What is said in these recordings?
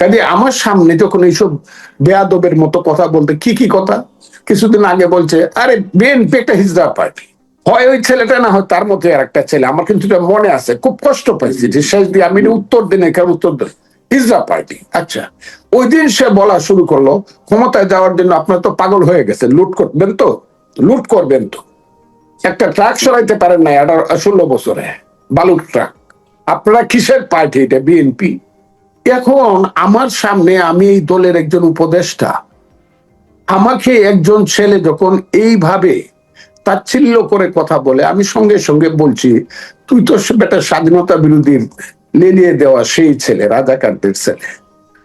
কাজে আমার সামনে যখন এইসব বেয়াদবের মতো কথা বলতে কি কি কথা? কিছুদিন আগে বলছে, আরে বিএনপি একটা হিজড়া পার্টি। হয় ওই ছেলেটা না হয় তার মধ্যে আর একটা ছেলে। আমার কিন্তু মনে আছে, খুব কষ্ট পাইছি যে শেষ দিয়ে আমি উত্তর দিন এখানে উত্তর দিন হিজড়া পার্টি আচ্ছা। ওই দিন সে বলা শুরু করল, ক্ষমতায় যাওয়ার জন্য আপনার তো পাগল হয়ে গেছে, লুট করবেন তো? লুট করবেন তো? একটা ট্রাক সরাইতে পারেন না ষোলো বছরে, বালুর ট্রাক। আপনারা কিসের পার্টি এটা বিএনপি এখন আমার সামনে আমি এই দলের একজন উপদেষ্টা। আমাকে একজন ছেলে যখন এইভাবে তাচ্ছিল্য করে কথা বলে, আমি সঙ্গে সঙ্গে বলছি, তুই তো বেটা স্বাধীনতা বিরোধী লেলিয়ে দেওয়া সেই ছেলে রাজাকারদের ছেলে।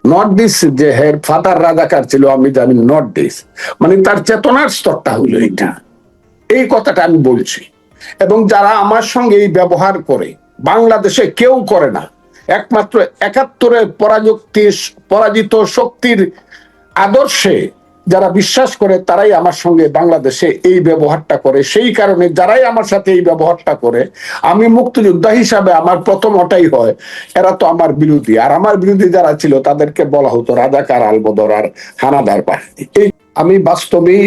নট দিস যে হের ফাদার রাজাকার ছিল, আমি জানি নট দিস মানে তার চেতনার স্তরটা হলো এটা এই কথাটা আমি বলছি। এবং যারা আমার সঙ্গে এই ব্যবহার করে, বাংলাদেশে কেউ করে না একমাত্র একাত্তরের পরাযুক্তি, পরাজিত শক্তির আদর্শে যারা বিশ্বাস করে, তারাই আমার সঙ্গে বাংলাদেশে এই ব্যবহারটা করে। সেই কারণে যারাই আমার সাথে এই ব্যবহারটা করে, আমি মুক্তিযোদ্ধা হিসাবে আমার প্রথম ওটাই হয়, এরা তো আমার বিরোধী। আর আমার বিরোধী যারা ছিল, তাদেরকে বলা হতো রাজাকার আলবদর আর হানাদার বাহিনী। এই আমি বাস্তবেই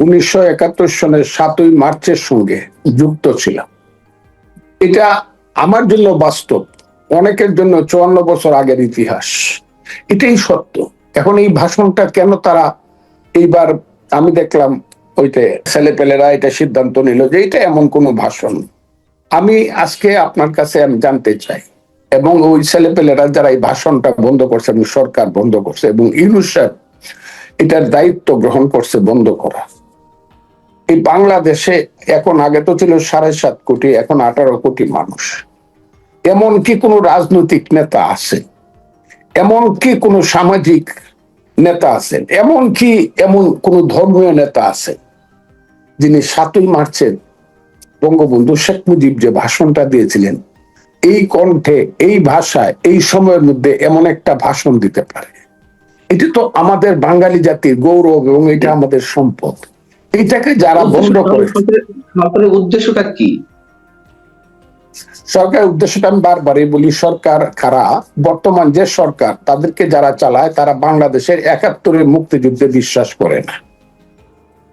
উনিশশো একাত্তর সনের সাতই মার্চের সঙ্গে যুক্ত ছিলাম। এটা আমার জন্য বাস্তব, অনেকের জন্য চুয়ান্ন বছর আগের ইতিহাস। এটাই সত্য। এখন এই ভাষণটা কেন তারা এইবার আমি দেখলাম ওইটা ছেলেপেলেরা এটা সিদ্ধান্ত নিল যে এটা এমন কোনো ভাষণ। আমি আজকে আপনার কাছে আমি জানতে চাই, এবং ওই ছেলেপেলেরা যারা এই ভাষণটা বন্ধ করছে এবং সরকার বন্ধ করছে এবং ইউনুস সাহেব এটার দায়িত্ব গ্রহণ করছে বন্ধ করা। এই বাংলাদেশে এখন আগে তো ছিল সাড়ে সাত কোটি, এখন আঠারো কোটি মানুষ। এমন কি কোনো রাজনৈতিক নেতা আছে এমন কি কোনো সামাজিক নেতা আছেন এমন কি এমন কোন ধর্মীয় নেতা আছে যিনি সাতই মার্চের বঙ্গবন্ধু শেখ মুজিব যে ভাষণটা দিয়েছিলেন এই কণ্ঠে এই ভাষায় এই সময়ের মধ্যে এমন একটা ভাষণ দিতে পারে। এটি তো আমাদের বাঙালি জাতির গৌরব এবং এটা আমাদের সম্পদ। এইটাকে যারা বন্ধ করে উদ্দেশ্যটা কি? সরকারের উদ্দেশ্যটা আমি বারবারই বলি, সরকার খারাপ বর্তমান যে সরকার, তাদেরকে যারা চালায়, তারা বাংলাদেশের একাত্তরের মুক্তিযুদ্ধে বিশ্বাস করে না।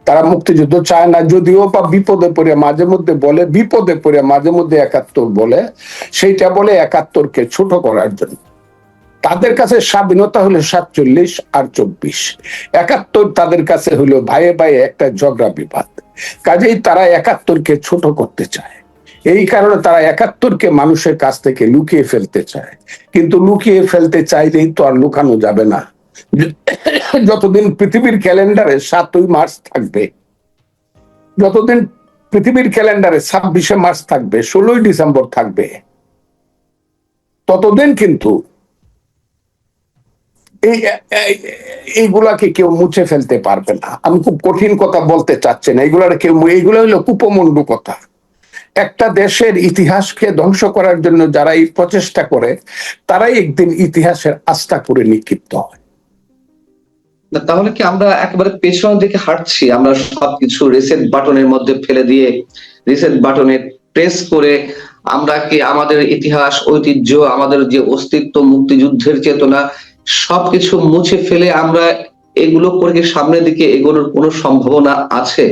তারা মুক্তিযুদ্ধ চায় না, যদিও বা বিপদে পড়ে, মাঝে মধ্যে বলে, বিপদে পড়ে, মাঝে মধ্যে একাত্তর বলে। সেইটা বলে একাত্তরকে ছোট করার জন্য। তাদের কাছে স্বাধীনতা হলো সাতচল্লিশ আর চব্বিশ। একাত্তর তাদের কাছে হলো ভাইয়ে ভাইয়ে একটা ঝগড়া বিবাদ। কাজেই তারা একাত্তরকে ছোট করতে চায়। এই কারণে তারা একাত্তরকে মানুষের কাছ থেকে লুকিয়ে ফেলতে চায়। কিন্তু লুকিয়ে ফেলতে চাইলেই তো আর লুকানো যাবে না। যতদিন পৃথিবীর ক্যালেন্ডারে সাতই মার্চ থাকবে, যতদিন পৃথিবীর ক্যালেন্ডারে ছাব্বিশে মার্চ থাকবে, ষোলোই ডিসেম্বর থাকবে, ততদিন কিন্তু এই, এই- এইগুলাকে কেউ মুছে ফেলতে পারবে না। আমি খুব কঠিন কথা বলতে চাচ্ছি না। এইগুলার কেউ, এইগুলো হলো কুপমন্ডু কথা। একটা দেশের ইতিহাসকে ধ্বংস করার জন্য যারা এই প্রচেষ্টা করে, তারাই একদিন ইতিহাসের আস্থা করে নিক্ষিপ্ত হয়। তাহলে কি আমরা একেবারে পেছনের দিকে হাঁটছি? আমরা সবকিছু রিসেট বাটনের মধ্যে ফেলে দিয়ে রিসেট বাটনে প্রেস করে আমরা কি আমাদের ইতিহাস, ঐতিহ্য, আমাদের যে অস্তিত্ব, মুক্তিযুদ্ধের চেতনা, সবকিছু মুছে ফেলে আমরা এগুলো করে সামনের দিকে এগোনোর কোনো সম্ভাবনা আছে?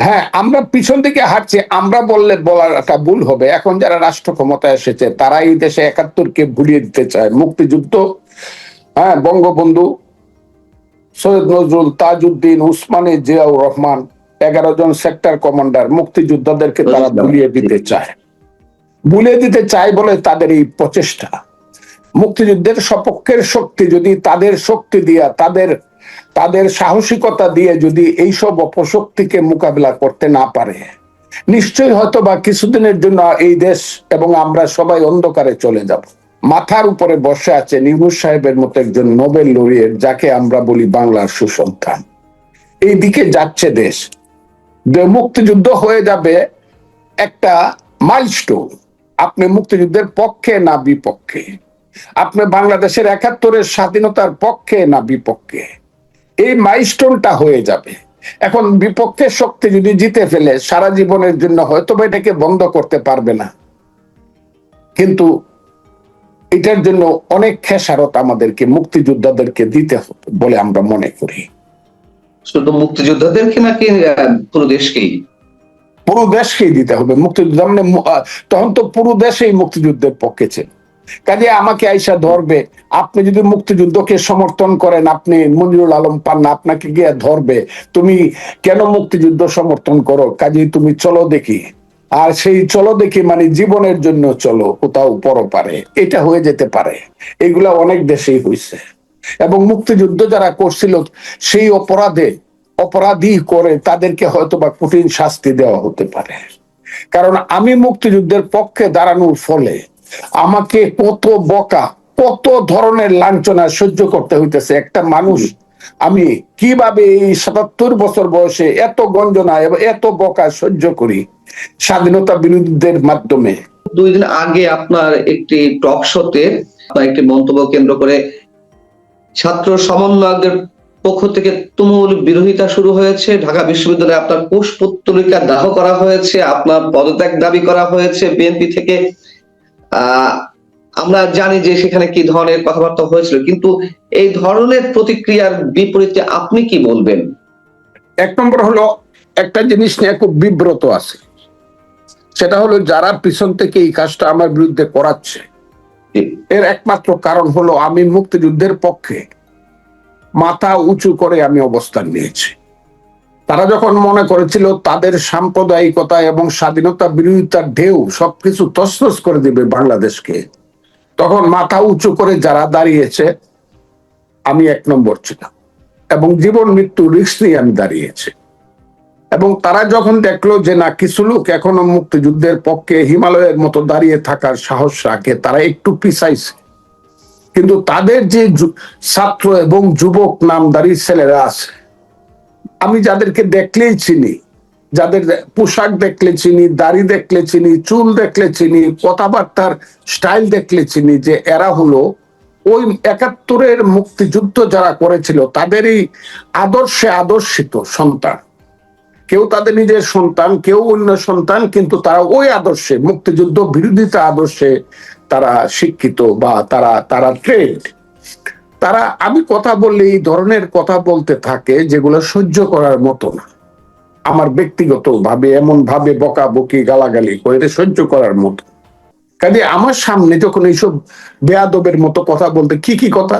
হ্যাঁ আমরা পিছন দিকে হাঁটছি আমরা বললে বলার একটা ভুল হবে। এখন যারা রাষ্ট্র ক্ষমতায় এসেছে তারা এই দেশে একাত্তরকে ভুলিয়ে দিতে চায়। মুক্তিযুদ্ধ হ্যাঁ বঙ্গবন্ধু সৈয়দ নজরুল তাজউদ্দিন উসমানী জিয়াউর রহমান এগারো জন সেক্টর কমান্ডার মুক্তিযোদ্ধাদেরকে তারা ভুলিয়ে দিতে চায়। ভুলিয়ে দিতে চায় বলে তাদের এই প্রচেষ্টা। মুক্তিযুদ্ধের সপক্ষের শক্তি যদি তাদের শক্তি দিয়া তাদের তাদের সাহসিকতা দিয়ে যদি এইসব অপশক্তিকে মোকাবিলা করতে না পারে, নিশ্চয়ই হয়তো বা কিছুদিনের জন্য এই দেশ এবং আমরা সবাই অন্ধকারে চলে যাব। মাথার উপরে বসে আছে নিউজ সাহেবের মতো একজন নোবেল লরিয়েট যাকে আমরা বলি বাংলার সুসন্তান। এই দিকে যাচ্ছে দেশ। মুক্তিযুদ্ধ হয়ে যাবে একটা মাইলস্টোন আপনি মুক্তিযুদ্ধের পক্ষে না বিপক্ষে? আপনি বাংলাদেশের একাত্তরের স্বাধীনতার পক্ষে না বিপক্ষে? এই মাইলস্টোনটা হয়ে যাবে। এখন বিপক্ষের শক্তি যদি জিতে ফেলে সারা জীবনের জন্য হয়তো বা এটাকে বন্ধ করতে পারবে না। কিন্তু এটার জন্য অনেক খেসারত আমাদেরকে মুক্তিযোদ্ধাদেরকে দিতে হবে বলে আমরা মনে করি। শুধু মুক্তিযোদ্ধাদেরকে নাকি পুরো দেশকেই? পুরো দেশকেই দিতে হবে। মুক্তিযুদ্ধ মানে তখন তো পুরো দেশেই মুক্তিযুদ্ধের পক্ষে ছিল। কাজে আমাকে আইসা ধরবে। আপনি যদি মুক্তিযুদ্ধকে সমর্থন করেন, আপনি মঞ্জুরুল আলম পান্না আপনাকে গিয়ে ধরবে। তুমি কেন মুক্তিযুদ্ধ সমর্থন করো? কাজে তুমি চলো দেখি। আর সেই চলো দেখি মানে জীবনের জন্য চলো, কোথাও পরপারে এটা হয়ে যেতে পারে। এগুলা অনেক দেশেই হয়েছে এবং মুক্তিযুদ্ধ যারা করছিল, সেই অপরাধে অপরাধী করে তাদেরকে হয়তো বা কঠিন শাস্তি দেওয়া হতে পারে। কারণ আমি মুক্তিযুদ্ধের পক্ষে দাঁড়ানোর ফলে আমাকে কত বকা, কত ধরনের লাঞ্ছনা সহ্য করতে হইতেছে। একটা মানুষ, আমি কীভাবে এই সাতাত্তর বছর বয়সে এত গঞ্জনা এবং এত বকা সহ্য করি? স্বাধীনতা বিরোধীদের মাধ্যমে। দুই দিন আগে আপনার একটি টক শোতে একটি মন্তব্য কেন্দ্র করে ছাত্র সমন্বয়কদের পক্ষ থেকে তুমুল বিরোধিতা শুরু হয়েছে। ঢাকা বিশ্ববিদ্যালয়ে আপনার কোষ পুত্তলিকা দাহ করা হয়েছে, আপনার পদত্যাগ দাবি করা হয়েছে। বিএনপি থেকে আমরা জানি যে সেখানে কি ধরনের কথাবার্তা হয়েছিল কিন্তু এই ধরনের প্রতিক্রিয়ার বিপরীতে আপনি কি বলবেন? এক নম্বর হলো একটা জিনিস নিয়ে খুব বিব্রত আছে। সেটা হলো যারা পিছন থেকে এই কাজটা আমার বিরুদ্ধে করাচ্ছে এর একমাত্র কারণ হলো আমি মুক্তিযুদ্ধের পক্ষে মাথা উঁচু করে আমি অবস্থান নিয়েছি। তারা যখন মনে করেছিল তাদের সাম্প্রদায়িকতা এবং স্বাধীনতা বিরোধিতার ঢেউ সবকিছু তসনস করে দিবে বাংলাদেশকে, তখন মাথা উঁচু করে যারা দাঁড়িয়েছে, আমি এক নম্বর ছিলাম এবং জীবন মৃত্যু রিস্ক নিয়ে আমি দাঁড়িয়েছি। এবং তারা যখন দেখল যে না, কিছু লোক এখনও মুক্তিযুদ্ধের পক্ষে হিমালয়ের মতো দাঁড়িয়ে থাকার সাহস রাখে, তারা একটু পিছাইছে কিন্তু তাদের যে ছাত্র এবং যুবক নামদারি ছেলেরা আছে আমি যাদেরকে দেখলেই চিনি, যাদের পোশাক দেখলে চিনি, দাড়ি দেখলে চিনি, চুল দেখলে চিনি, কথাবার্তার স্টাইল দেখলে চিনি যে এরা হলো, ওই একাত্তরের মুক্তিযুদ্ধ যারা করেছিল তাদেরই আদর্শে আদর্শিত সন্তান। কেউ তাদের নিজের সন্তান, কেউ অন্য সন্তান, কিন্তু তারা ওই আদর্শে, মুক্তিযুদ্ধ বিরোধিতা আদর্শে তারা শিক্ষিত বা তারা তারা ট্রেন্ড তারা, আমি কথা বললে এই ধরনের কথা বলতে থাকে যেগুলো সহ্য করার মতো না। আমার ব্যক্তিগত ভাবে এমন ভাবে বকাবকি, গালাগালি করে সহ্য করার মতো। কাজে আমার সামনে যখন এইসব বেয়াদবের মতো কথা বলতে, কি কি কথা?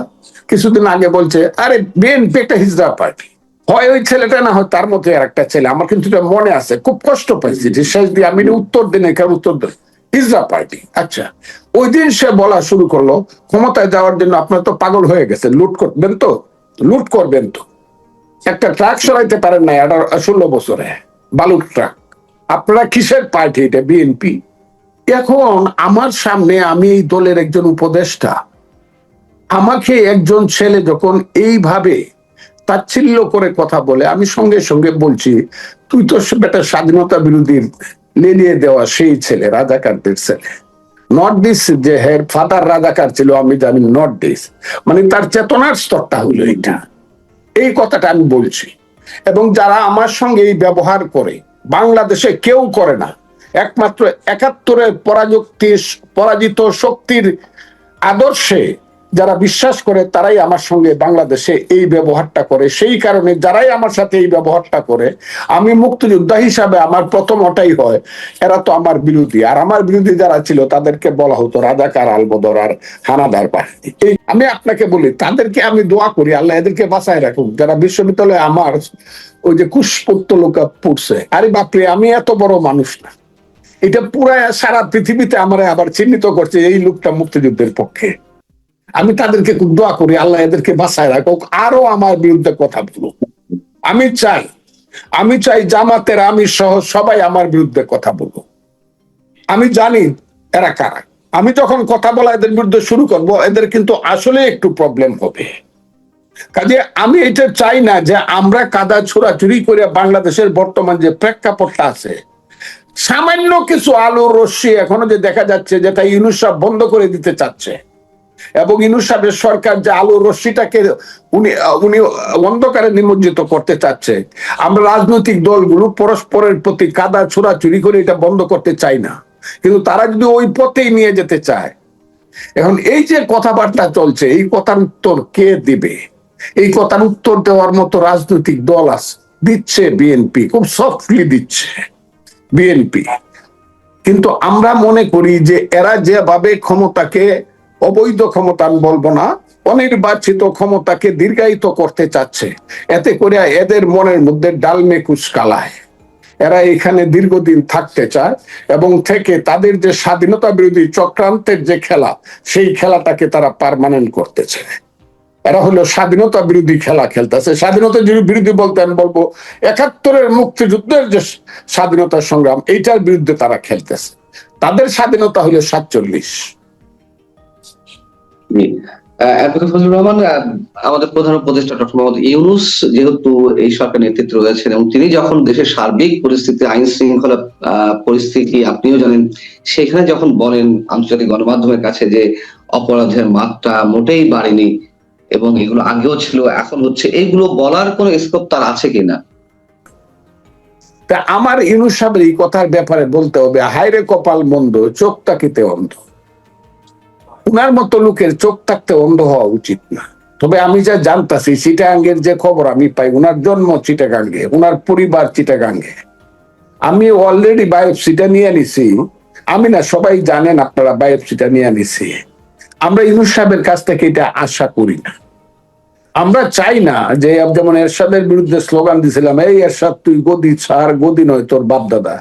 কিছুদিন আগে বলছে, আরে বিএনপি একটা হিজড়া পার্টি। হয় ওই ছেলেটা না হয় তার মতো আর একটা ছেলে। আমার কিন্তু মনে আছে, খুব কষ্ট পাইছি যে শেষ দিয়ে আমি উত্তর দিন এখানে উত্তর দিন হিজড়া পার্টি। আচ্ছা ওই দিন সে বলা শুরু করল, ক্ষমতায় যাওয়ার জন্য আপনার তো পাগল হয়ে গেছে, লুট করবেন তো? লুট করবেন তো? একটা ট্রাক সরাইতে পারেন না আঠারো, ষোলো বছরে, বালুর ট্রাক। আপনারা কিসের পার্টি এটা, বিএনপি? এখন আমার সামনে আমি এই দলের একজন উপদেষ্টা। আমাকে একজন ছেলে যখন এইভাবে তাচ্ছিল্য করে কথা বলে, আমি সঙ্গে সঙ্গে বলছি, তুই তো বেটা স্বাধীনতা বিরোধীর লেলিয়ে দেওয়া সেই ছেলে রাজাকারদের ছেলে। নট দিস যে হের ফাদার রাজাকার ছিল, আমি জানি নট দিস মানে তার চেতনার স্তরটা হলো এটা এই কথাটা আমি বলছি। এবং যারা আমার সঙ্গে এই ব্যবহার করে, বাংলাদেশে কেউ করে না, একমাত্র একাত্তরের পরাযুক্তি, পরাজিত শক্তির আদর্শে যারা বিশ্বাস করে তারাই আমার সঙ্গে বাংলাদেশে এই ব্যবহারটা করে। সেই কারণে যারাই আমার সাথে এই ব্যবহারটা করে, আমি মুক্তিযোদ্ধা হিসাবে আমার প্রথম ওটাই হয়, এরা তো আমার বিরোধী। আর আমার বিরোধী যারা ছিল, তাদেরকে বলা হতো রাজাকার আলবদর আর হানাদার বাহিনী। এই আমি আপনাকে বলি, তাদেরকে আমি দোয়া করি, আল্লাহ এদেরকে বাঁচায় রাখুক। যারা বিশ্ববিদ্যালয়ে আমার ওই যে কুশপুত্র লোকা পড়ছে, আরে বাপরে, আমি এত বড় মানুষ না। এটা পুরা সারা পৃথিবীতে আমার আবার চিহ্নিত করছে, এই লোকটা মুক্তিযুদ্ধের পক্ষে। আমি তাদেরকে খুব দোয়া করি, আল্লাহ এদেরকে বাঁচায় রাখুক। আরও আমার বিরুদ্ধে কথা বলুক। আমি চাই আমি চাই জামাতের আমি সহ সবাই আমার বিরুদ্ধে কথা বলুক। আমি জানি এরা কারা। আমি যখন কথা বলা এদের বিরুদ্ধে শুরু করব, এদের কিন্তু আসলে একটু প্রবলেম হবে। কাজে আমি এটা চাই না যে আমরা কাদা ছোড়াছুরি করে বাংলাদেশের বর্তমান যে প্রেক্ষাপটটা আছে, সামান্য কিছু আলোর রশ্মি এখনও যে দেখা যাচ্ছে, যেটা ইউনুস বন্ধ করে দিতে চাচ্ছে। এবং ইউনুস সাহেবের সরকার যে আলো রশ্মিটাকে উনি উনি অন্ধকারে নিমজ্জিত করতে চাচ্ছে। আমরা রাজনৈতিক দলগুলো পরস্পরের প্রতি কাদা ছোড়াছুরি করে এটা বন্ধ করতে চাই না। কিন্তু তারা যদি ওই পথেই নিয়ে যেতে চায়, এখন এই যে কথাবার্তা চলছে, এই কথার উত্তর কে দিবে? এই কথার উত্তর দেওয়ার মতো রাজনৈতিক দল আছে দিচ্ছে বিএনপি, খুব সফটলি দিচ্ছে বিএনপি। কিন্তু আমরা মনে করি যে এরা যেভাবে ক্ষমতাকে অবৈধ ক্ষমতা আমি বলব না, অনির্বাচিত ক্ষমতাকে দীর্ঘায়িত করতে চাচ্ছে। এতে করে এদের মনের মধ্যে ডালমে কুচকালায় এরা এখানে দীর্ঘদিন থাকতে চায় এবং থেকে তাদের যে স্বাধীনতা বিরোধী চক্রান্তের যে খেলা, সেই খেলাটাকে তারা পারমানেন্ট করতে চায় এরা হলো স্বাধীনতা বিরোধী খেলা খেলতেছে। স্বাধীনতা বিরোধী বলতে আমি বলব, একাত্তরের মুক্তিযুদ্ধের যে স্বাধীনতা সংগ্রাম, এইটার বিরুদ্ধে তারা খেলতেছে। তাদের স্বাধীনতা হলো সাতচল্লিশ। আমাদের প্রধান উপদেষ্টা ডক্টর মোহাম্মদ ইউনুস যেহেতু এই সরকার নেতৃত্বে রয়েছেন এবং তিনি যখন দেশের সার্বিক পরিস্থিতি, আইন শৃঙ্খলা পরিস্থিতি আপনিও জানেন, সেখানে যখন বলেন আন্তর্জাতিক গণমাধ্যমের কাছে যে অপরাধের মাত্রা মোটেই বাড়েনি এবং এগুলো আগেও ছিল, এখন হচ্ছে এইগুলো বলার কোনো স্কোপ তার আছে কিনা? তা আমার ইউনুস সাহেবের এই কথার ব্যাপারে বলতে হবে হাইরে কপাল মন্দ চোখ তাকিতে অন্ধ। উনার মতো লোকের চোখ থাকতে অন্ধ হওয়া উচিত না। তবে আমি যা জানতাছি, চিটাগাঙ্গের যে খবর আমি পাই, উনার জন্ম চিটাগাঙ্গে, উনার পরিবার চিটাগাঙ্গে। আমি অলরেডি বায়োপসিটা নিয়ে নিছি। আমি না, সবাই জানেন আপনারা বায়োপসিটা নিয়ে নিছি। আমরা ইউনুস সাহেবের কাছ থেকে এটা আশা করি না। আমরা চাই না যে যেমন এরশাদের বিরুদ্ধে স্লোগান দিছিলাম, এই এরশাদ, তুই গদি ছাড়, গদি নয়, তোর বাপ দাদা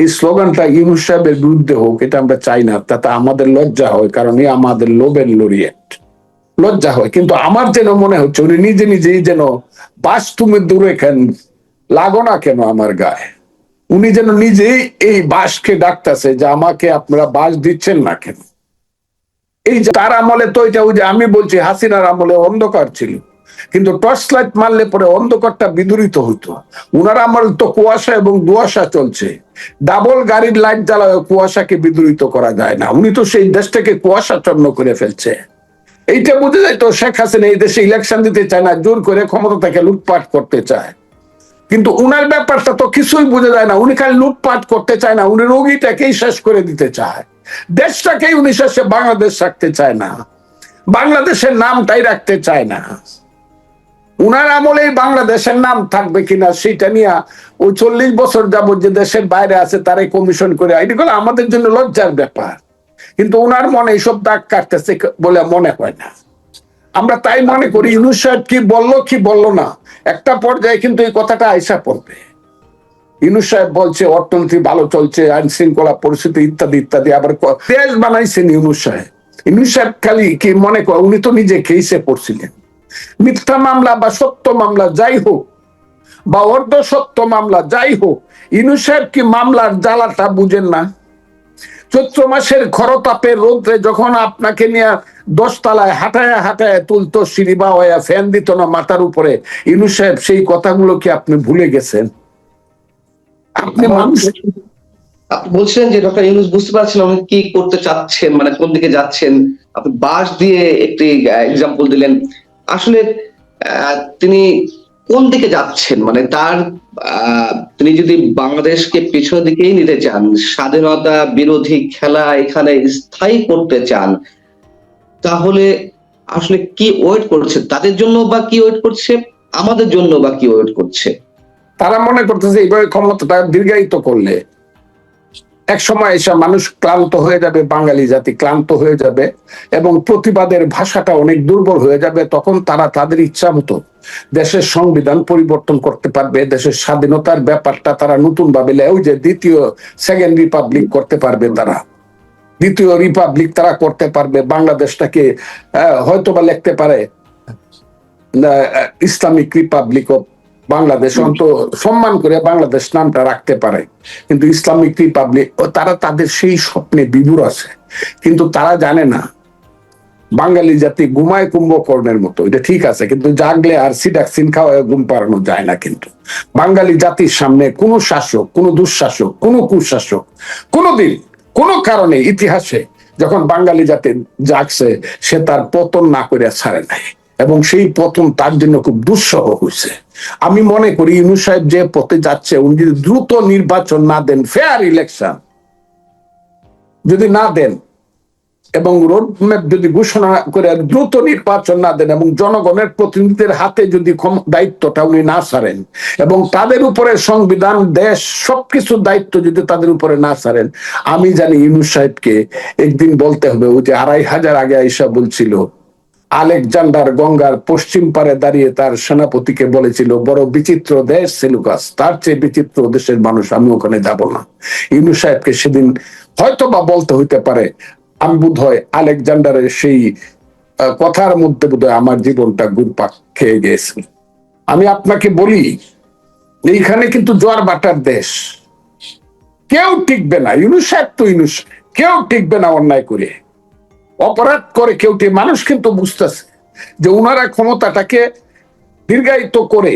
এই স্লোগানটা ইউনুস সাহেবের বিরুদ্ধে হোক, এটা আমরা চাই না। তাতে আমাদের লজ্জা হয়, কারণ এ আমাদের লোবের লরিয়েট। লজ্জা হয়, কিন্তু আমার যেন মনে হচ্ছে, উনি নিজে নিজেই যেন বাস তুমি দূরে কেন লাগো না কেন আমার গায়ে? উনি যেন নিজেই এই বাসকে ডাকতেছে যে আমাকে আপনারা বাস দিচ্ছেন না কেন? এই তার আমলে তো এটা ওই যে আমি বলছি, হাসিনার আমলে অন্ধকার ছিল। কিন্তু টর্চ লাইট মারলে পরে অন্ধকারটা বিদূরিত হইতো। উনার আমল তো কুয়াশা এবং দুয়াশা চলছে। ডাবল গাড়ির লাইট জ্বালায় কুয়াশাকে বিদূরিত করা যায় না। উনি তো সেই দেশটাকে কুয়াশাচ্ছন্ন করে ফেলছে। এইটা বুঝে যায় তো শেখ হাসিনা এই দেশে ইলেকশন দিতে চায় না, জোর করে ক্ষমতা থেকে লুটপাট করতে চায়। কিন্তু উনার ব্যাপারটা তো কিছুই বোঝা যায় না। উনি খালি লুটপাট করতে চায় না। উনি রোগীটাকেই শেষ করে দিতে চায়। দেশটাকেই উনি শেষে বাংলাদেশ রাখতে চায় না। বাংলাদেশের নামটাই রাখতে চায় না। উনার আমলে বাংলাদেশের নাম থাকবে কিনা সেটা নিয়ে ওই চল্লিশ বছর যাবত যে দেশের বাইরে আছে তারাই কমিশন করে এগুলো আমাদের জন্য লজ্জার ব্যাপার। কিন্তু উনার মনে এইসব দাগ কাটতেছে বলে মনে হয় না। আমরা তাই মনে করি, ইউনুস সাহেব কি বলল কি বলল না, একটা পর্যায়ে কিন্তু এই কথাটা আইসা পড়বে। ইউনুস সাহেব বলছে, অর্থনীতি ভালো চলছে, আইন শৃঙ্খলা পরিস্থিতি ইত্যাদি ইত্যাদি, আবার দেশ বানাইছেন ইউনুস সাহেব। ইউনুস সাহেব খালি কি মনে কর, উনি তো নিজে কেসে পড়ছিলেন। মিথ্যা মামলা বা সত্য মামলা যাই হোক বা অর্ধ সত্য মামলা যাই হোক ইউনুস সাহেব কি মামলার জ্বালাটা বুঝেন না? চৈত্র মাসের খরতাপের রোদ্রে যখন আপনাকে নিয়ে দশতলায় হাঁটায় হাঁটায় তুলতো সিঁড়ি বা হয়ে ফ্যান দিত না মাথার উপরে ইনু সাহেব সেই কথাগুলো কি আপনি ভুলে গেছেন? আপনি মানুষ? আপনি বলছিলেন যে ডক্টর ইউনুস বুঝতে পারছেন উনি কি করতে চাচ্ছেন মানে কোন দিকে যাচ্ছেন। আপনি বাস দিয়ে একটি এক্সাম্পল দিলেন আসলে তিনি কোন দিকে যাচ্ছেন? মানে তার তিনি যদি বাংলাদেশকে পিছনের দিকেই নিতে চান, স্বাধীনতা বিরোধী খেলা এখানে স্থায়ী করতে চান, তাহলে আসলে কি ওয়েট করছে? তাদের জন্য বা কি ওয়েট করছে? আমাদের জন্য বা কি ওয়েট করছে? তারা মনে করতেছে, এইভাবে ক্ষমতাটা দীর্ঘায়িত করলে। এক সময় এসে মানুষ ক্লান্ত হয়ে যাবে বাঙালি জাতি ক্লান্ত হয়ে যাবে এবং প্রতিবাদের ভাষাটা অনেক দুর্বল হয়ে যাবে তখন তারা তাদের ইচ্ছা মতো দেশের সংবিধান পরিবর্তন করতে পারবে দেশের স্বাধীনতার ব্যাপারটা তারা নতুন ভাবে ওই যে দ্বিতীয় সেকেন্ড রিপাবলিক করতে পারবে তারা। দ্বিতীয় রিপাবলিক তারা করতে পারবে বাংলাদেশটাকে আহ, হয়তোবা লিখতে পারে ইসলামিক রিপাবলিক অফ বাংলাদেশ অন্ত সম্মান করে বাংলাদেশ নামটা রাখতে পারে। কিন্তু ইসলামিক রিপাবলিক তারা তাদের সেই স্বপ্নে বিভুর আছে। কিন্তু তারা জানে না বাঙালি জাতি ঘুমায় কুম্ভকর্ণের মতো। এটা ঠিক আছে কিন্তু জাগলে আর সিডাক্সিন খাওয়ায় ঘুম পাড়ানো যায় না কিন্তু। বাঙালি জাতির সামনে কোনো শাসক কোনো দুঃশাসক কোনো কুশাসক কোনোদিন কোনো কারণে ইতিহাসে যখন বাঙালি জাতি জাগছে সে তার পতন না করে ছাড়ে নাই। এবং সেই পতন তার জন্য খুব দুঃসহ হয়েছে আমি মনে করি ইউনুস সাহেব যে পথে যাচ্ছে, উনি যদি দ্রুত নির্বাচন না দেন ফেয়ার ইলেকশন যদি না দেন এবং রোডম্যাপ যদি ঘোষণা করে দ্রুত নির্বাচন না দেন এবং জনগণের প্রতিনিধিদের হাতে যদি দায়িত্বটা উনি না সারেন এবং তাদের উপরে সংবিধান, দেশ সবকিছু দায়িত্ব যদি তাদের উপরে না সারেন আমি জানি ইউনুস সাহেবকে একদিন বলতে হবে, ওই যে আড়াই হাজার আগে আইসা বলছিল আলেকজান্ডার গঙ্গার পশ্চিম পারে দাঁড়িয়ে তার সেনাপতিকে বলেছিল, বড় বিচিত্র দেশ, সেলুকাস। তার চেয়ে বিচিত্র দেশের মানুষ আমি ওখানে যাব না। ইউনুস সাহেবকে সেদিন হয়তো বা বলতে হইতে পারে, আমি বোধ হয় আলেকজান্ডারের সেই কথার মধ্যে বোধ আমার জীবনটা গুরপাক খেয়ে গিয়েছে আমি আপনাকে বলি, এইখানে কিন্তু জোয়ার বাটার দেশ। কেউ টিকবে না। ইউনুস সাহেব তো ইউনুস, কেউ টিকবে না অন্যায় করে। অপরাধ করে কেউ মানুষ কিন্তু বুঝতেছে যে ওনারা ক্ষমতাটাকে দীর্ঘায়িত করে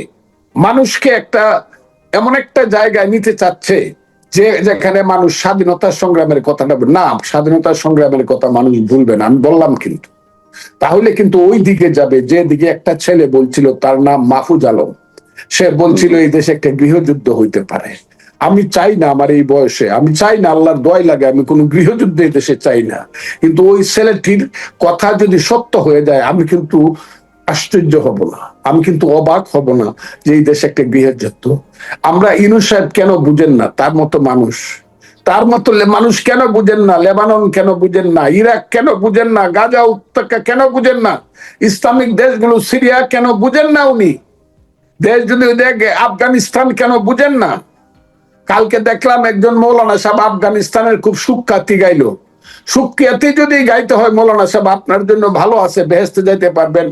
মানুষকে একটা এমন একটা জায়গায় নিতে চাচ্ছে যে যেখানে মানুষ স্বাধীনতা সংগ্রামের কথাটা না, স্বাধীনতা সংগ্রামের কথা মানুষ ভুলবে না, আমি বললাম কিন্তু। তাহলে কিন্তু ওই দিকে যাবে, যে দিকে একটা ছেলে বলছিল তার নাম মাহফুজ আলম, সে বলছিল এই দেশে একটা গৃহযুদ্ধ হইতে পারে। আমি চাই না আমার এই বয়সে, আমি চাই না আল্লাহর দয় লাগে, আমি কোনো গৃহযুদ্ধ দেশে চাই না। কিন্তু ওই ছেলেটির কথা যদি সত্য হয়ে যায়, আমি কিন্তু আশ্চর্য হব না। আমি কিন্তু অবাক হব না যে এই দেশে একটা গৃহযুদ্ধ। আমরা ইনু সাহেব কেন বুঝেন না? তার মতো মানুষ। তার মতো মানুষ কেন বুঝেন না? লেবানন কেন বুঝেন না? ইরাক কেন বুঝেন না? গাজা উপত্যকা কেন বুঝেন না? ইসলামিক দেশগুলো সিরিয়া কেন বুঝেন না উনি? দেশ যদি আফগানিস্তান কেন বুঝেন না? কালকে দেখলাম একজন মৌলানা সাহেব আফগানিস্তানের খুব সুখ্যাতি গাইলো। সুখ্যাতি যদি গাইতে হয় মৌলানা সাহেব, আপনার জন্য ভালো আছে বেহেস্তে যাইতে পারবেন,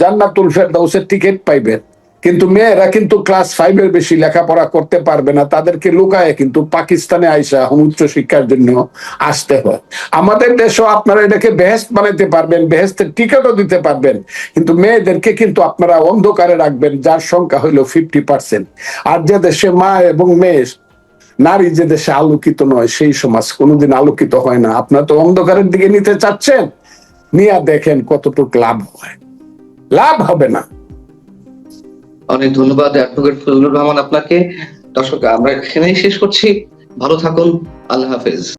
জান্নাতুল ফেরদাউসের টিকিট পাইবেন। কিন্তু মেয়েরা কিন্তু ক্লাস ফাইভের বেশি লেখাপড়া করতে পারবে না, তাদেরকে লুকায় কিন্তু পাকিস্তানে আইসা উচ্চ শিক্ষার জন্য আসতে হয়। আমাদের দেশেও আপনারা এটাকে বেহেস্ত বানাইতে পারবেন বেহেস্তের টিকিটও দিতে পারবেন, কিন্তু মেয়েদেরকে কিন্তু আপনারা অন্ধকারে রাখবেন, যার সংখ্যা হইল ফিফটি পার্সেন্ট আর যে দেশে মা এবং মেয়ে নারী যে দেশে আলোকিত নয়, সেই সমাজ কোনোদিন আলোকিত হয় না। আপনার তো অন্ধকারের দিকে নিতে চাচ্ছেন। নিয়ে দেখেন কতটুক লাভ হয়। লাভ হবে না। অনেক ধন্যবাদ অ্যাডভোকেট ফজলুর রহমান আপনাকে। দর্শক, আমরা এখানেই শেষ করছি। ভালো থাকুন। আল্লাহ হাফেজ।